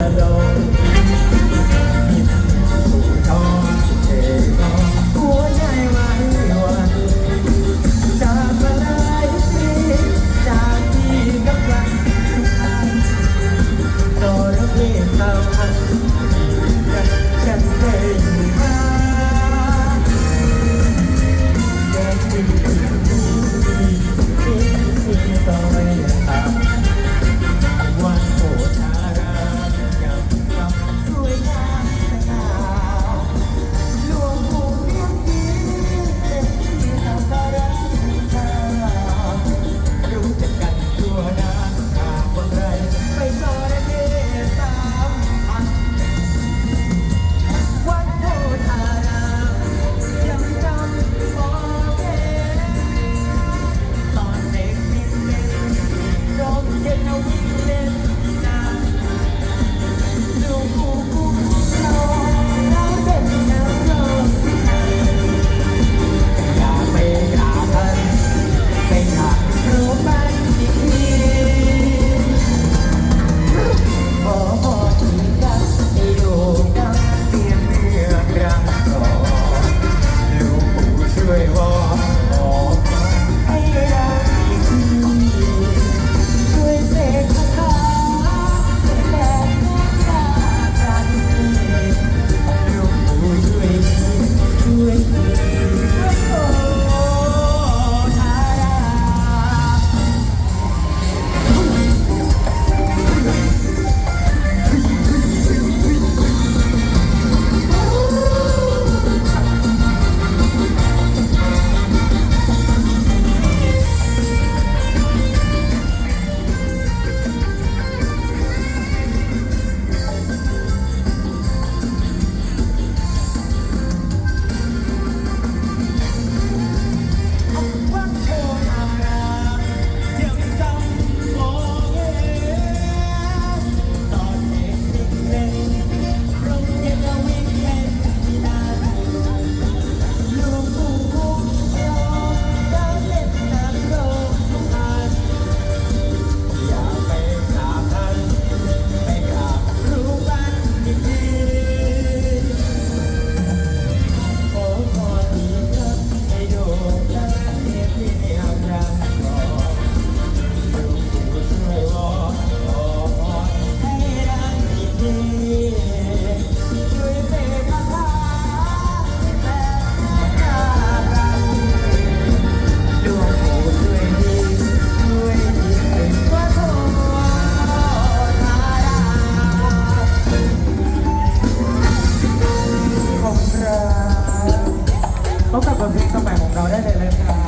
Hello. พบกับผลงานใหม่ของเราได้เลยนะครับ